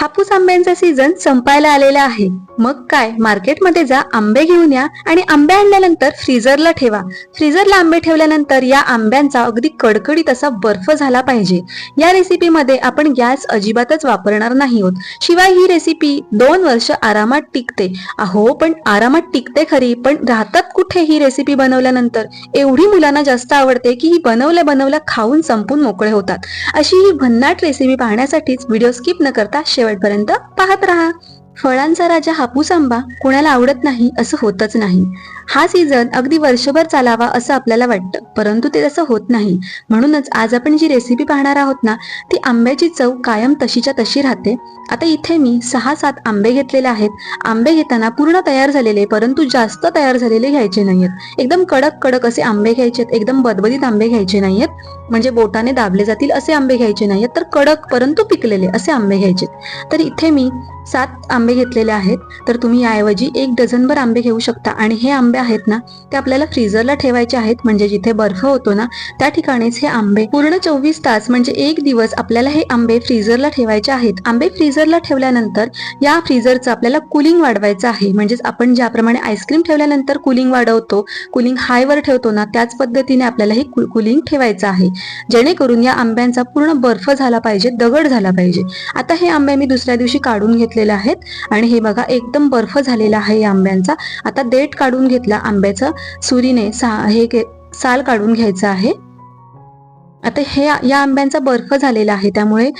हापूस आंब्यांचा season संपायला आलेला आहे. मग काय? मार्केटमध्ये जा आंबे घेऊन या आणि आंबे आणल्यानंतर फ्रीजरला ठेवा. फ्रीजरला आंबे ठेवल्यानंतर या आंब्यांचा अगदी कडकडीत असा बर्फ झाला पाहिजे. या रेसिपीमध्ये आपण गॅस अजिबातच वापरणार नाही आहोत. शिवाय ही रेसिपी दोन वर्ष आरामात टिकते. अहो पण आरामात टिकते खरी पण राहतात कुठे ही रेसिपी बनवल्यानंतर? एवढी मुलांना जास्त आवडते की ही बनवल्या बनवल्या खाऊन संपून मोकळे होतात. अशी ही भन्नाट रेसिपी पाहण्यासाठीच व्हिडिओ स्किप न करता शेवटपर्यंत पाहत राहा. फळांचा राजा हापूस आंबा कोणाला आवडत नाही असं होतच नाही. हा सीझन अगदी वर्षभर चालावा असं आपल्याला वाटतं. परंतु ते तसं होत नाही. म्हणूनच आज आपण जी रेसिपी पाहणार आहोत ना ती आंब्याची चव कायम तशीच्या तशी राहते. आता इथे मी सहा सात आंबे घेतलेले आहेत. आंबे घेताना पूर्ण तयार झालेले परंतु जास्त तयार झालेले घ्यायचे नाहीयेत. एकदम कडक कडक असे आंबे घ्यायचे एकदम बदबदीत आंबे घ्यायचे नाहीयेत. म्हणजे बोटाने दाबले जातील असे आंबे घ्यायचे नाही तर कडक परंतु पिकलेले असे आंबे घ्यायचे. तर इथे मी सात आंबे घेतलेले आहेत तर तुम्ही याऐवजी एक डझनभर आंबे घेऊ शकता. आणि हे आंबे आहेत ना ते आपल्याला फ्रीजरला ठेवायचे आहेत म्हणजे जिथे बर्फ होतो ना त्या ठिकाणीच हे आंबे. पूर्ण चोवीस तास म्हणजे एक दिवस आपल्याला हे आंबे फ्रीजरला ठेवायचे आहेत. आंबे फ्रीजरला ठेवल्यानंतर या फ्रीजरचं आपल्याला कुलिंग वाढवायचं आहे. म्हणजेच आपण ज्याप्रमाणे आईस्क्रीम ठेवल्यानंतर कुलिंग वाढवतो कुलिंग हायवर ठेवतो ना त्याच पद्धतीने आपल्याला हे कुलिंग ठेवायचं आहे. जेणेकरून या आंब्यांचा पूर्ण बर्फ झाला पाहिजे दगड झाला पाहिजे. आता हे आंबे मी दुसऱ्या दिवशी काढून घेतलेले आहेत आणि हे बघा एकदम बर्फ झालेला आहे या आंब्यांचा. आता देठ काढून घेतला आंब्याचं. सुरीने सा हे साल काढून घ्यायचं आहे. आता हे या आंब्यांचा बर्फ झालेला आहे त्यामुळे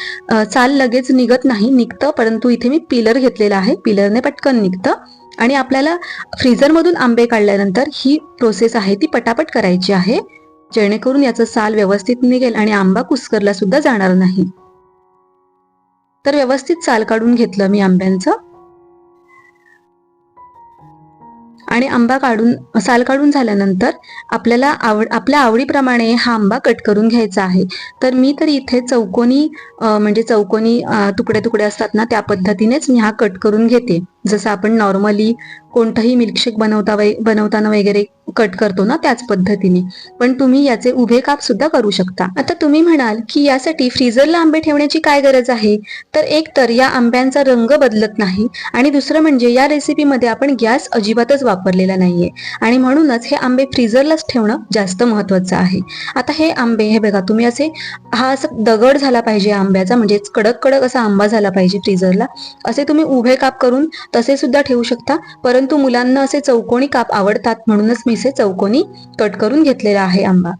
साल लगेच निघत नाही निघतं परंतु इथे मी पिलर घेतलेला आहे. पिलरने पटकन निघतं. आणि आपल्याला फ्रीझरमधून आंबे काढल्यानंतर ही प्रोसेस आहे ती पटापट करायची आहे. जेणेकरून याचं साल व्यवस्थित निघेल आणि आंबा कुस्करला सुद्धा जाणार नाही. तर व्यवस्थित साल काढून घेतलं मी आंब्यांचं. आणि आंबा काढून साल काढून झाल्यानंतर आपल्याला आवड आपल्या आवडीप्रमाणे हा आंबा कट करून घ्यायचा आहे. तर मी तर इथे चौकोनी म्हणजे चौकोनी तुकडे तुकडे असतात ना त्या पद्धतीनेच मी हा कट करून घेते. जसं आपण नॉर्मली कोणतंही मिल्कशेक बनवता बनवताना वगैरे कट करतो ना त्याच पद्धतीने. पण तुम्ही याचे उभे काप सुद्धा करू शकता. आता तुम्ही म्हणाल की यासाठी फ्रीजरला आंबे ठेवण्याची काय गरज आहे? तर एक तर या आंब्यांचा रंग बदलत नाही आणि दुसरं म्हणजे या रेसिपीमध्ये आपण गॅस अजिबातच वापरलेला नाहीये. आणि म्हणूनच हे आंबे फ्रीजरलाच ठेवणं जास्त महत्वाचं आहे. आता हे आंबे हे बघा तुम्ही असे हा असं दगड झाला पाहिजे आंब्याचा म्हणजेच कडक कडक असा आंबा झाला पाहिजे फ्रीजरला असे तुम्ही उभे काप करून तसे सुद्धा ठेवू शकता. परंतु मुलांना असे चौकोनी काप आवडतात म्हणूनच मी असे चौकोनी कट करून घेतलेला आहे आंबा.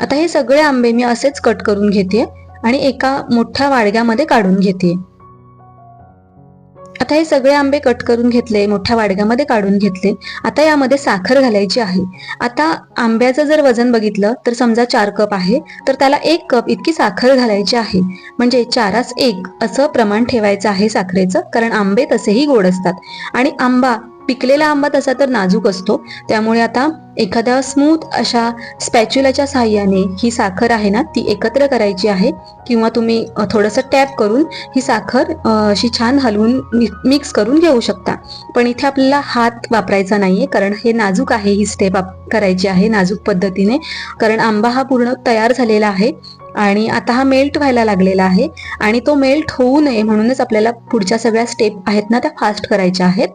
आता हे सगळे आंबे मी असेच कट करून घेते आणि एका मोठ्या वाडग्यामध्ये काढून घेते आता हे सगळे आंबे कट करून घेतले मोठ्या वाडग्यामध्ये काढून घेतले. आता यामध्ये साखर घालायची आहे. आता आंब्याचं जर वजन बघितलं तर समजा चार कप आहे तर त्याला एक कप इतकी साखर घालायची आहे. म्हणजे चारास एक असं प्रमाण ठेवायचं आहे साखरेचं कारण आंबे तसेही गोड असतात. आणि आंबा पिकलेला आंबा तसा तर नाजूक असतो. त्यामुळे आता एखाद्या स्मूथ अशा स्पॅच्युलाच्या साह्याने ही साखर आहे ना ती एकत्र करायची आहे. किंवा तुम्ही थोडंसं टॅप करून ही साखर अशी छान हलवून मिक्स करून घेऊ शकता. पण इथे आपल्याला हात वापरायचा नाहीये कारण हे नाजूक आहे ही स्टेप करायची आहे नाजूक पद्धतीने. कारण आंबा हा पूर्ण तयार झालेला आहे आणि आता हा मेल्ट व्हायला लागलेला आहे. आणि तो मेल्ट होऊ नये म्हणूनच आपल्याला पुढच्या सगळ्या स्टेप आहेत ना त्या फास्ट करायच्या आहेत.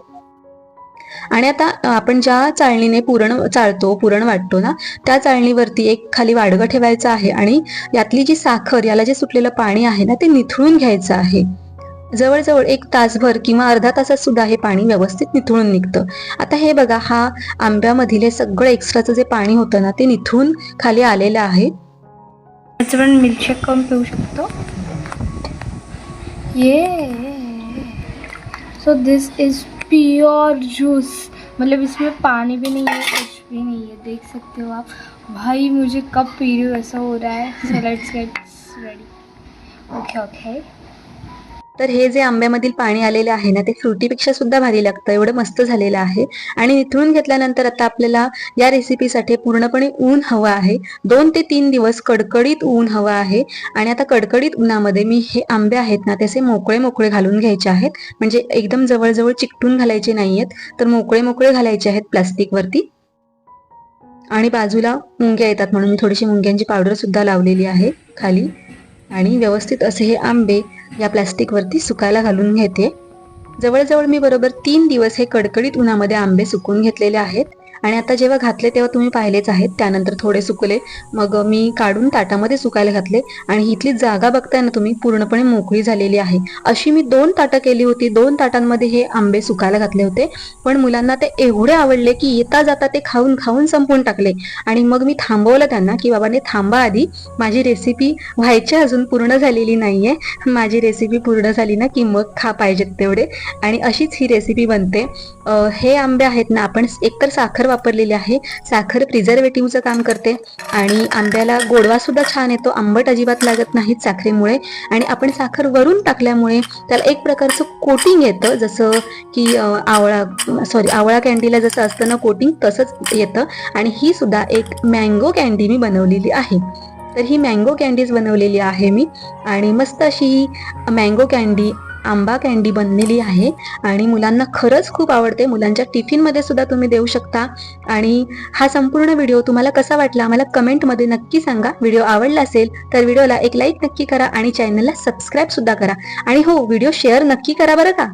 आणि आता आपण ज्या चाळणीने पुरण चाळतो पुरण वाटतो ना त्या चाळणीवरती एक खाली वाडगं ठेवायचं आहे आणि यातली जी साखर याला जे सुटलेलं पाणी आहे ना ते निथळून घ्यायचं आहे. जवळजवळ एक तासभर किंवा अर्धा तासात सुद्धा हे पाणी व्यवस्थित निथळून निघतं. आता हे बघा हा आंब्यामधील हे सगळं एक्स्ट्राचं जे पाणी होतं ना ते निथळून खाली आलेलं आहे. मिल्कशेक करून पिऊ शकतो. ये so this is pure juice. मतलब इसमें पानी भी नहीं है, कुछ भी नहीं है, देख सकते हो आप। भाई, मुझे कब पी रही हो? ऐसा हो रहा है। So let's get ready okay okay तर हे जे आंब्यामधील पाणी आलेले आहे ना ते फ्रुटीपेक्षा सुद्धा भारी लागतं एवढं मस्त झालेलं आहे. आणि निथळून घेतल्यानंतर आता आपल्याला या रेसिपीसाठी पूर्णपणे ऊन हवं आहे. दोन ते तीन दिवस कडकडीत ऊन हवं आहे. आणि आता कडकडीत उन्हामध्ये मी हे आंबे आहेत ना त्याचे मोकळे मोकळे घालून घ्यायचे आहेत. म्हणजे एकदम जवळजवळ चिकटून घालायचे नाहीयेत तर मोकळे मोकळे घालायचे आहेत प्लास्टिकवरती. आणि बाजूला मुंग्या येतात म्हणून मी थोडीशी मुंग्यांची पावडर सुद्धा लावलेली आहे खाली. आणि व्यवस्थित असे हे आंबे या प्लॅस्टिकवरती सुकायला घालून घेते. जवळजवळ मी बरोबर तीन दिवस हे कडकडीत उन्हामध्ये आंबे सुकून घेतलेले आहेत. आणि आता जेव्हा घातले तेव्हा तुम्ही पाहिलेच आहेत. त्यानंतर थोडे सुकले. मग मी काढून ताटामध्ये सुकायला घातले. आणि इथली जागा बघताय ना तुम्ही पूर्णपणे मोकळी झालेली आहे. अशी मी दोन ताटं केली होती. दोन ताटांमध्ये हे आंबे सुकायला घातले होते. पण मुलांना ते एवढे आवडले की येता जाता ते खाऊन खाऊन संपवून टाकले. आणि मग मी थांबवलं त्यांना की बाबाने थांबा आधी. माझी रेसिपी व्हायची अजून पूर्ण झालेली नाहीये. माझी रेसिपी पूर्ण झाली ना की मग खा पाहिजेत तेवढे. आणि अशीच ही रेसिपी बनते. हे आंबे आहेत ना आपण एकतर साखर वापरलेली आहे. साखर प्रिझर्वेटिव्हचं काम करते आणि आंब्याला गोडवा सुद्धा छान येतो. आंबट अजिबात लागत नाहीत साखरेमुळे. आणि आपण साखर वरून टाकल्यामुळे त्याला एक प्रकारचं कोटिंग येतं. जसं की आवळा सॉरी आवळा कॅन्डीला जसं असतं ना कोटिंग तसंच येतं. आणि ही सुद्धा एक मँगो कॅन्डी मी बनवलेली आहे. तर ही मँगो कॅन्डीज बनवलेली आहे मी. आणि मस्त अशी ही मँगो कॅन्डी आंबा कॅन्डी बनलेली आहे. आणि मुलांना खरंच खूप आवडते. मुलांच्या टिफिनमध्ये सुद्धा तुम्ही देऊ शकता. आणि हा संपूर्ण व्हिडिओ तुम्हाला कसा वाटला मला कमेंटमध्ये नक्की सांगा. व्हिडिओ आवडला असेल तर व्हिडिओला एक लाईक नक्की करा आणि चॅनलला सबस्क्राईब सुद्धा करा. आणि हो व्हिडिओ शेअर नक्की करा बरं का?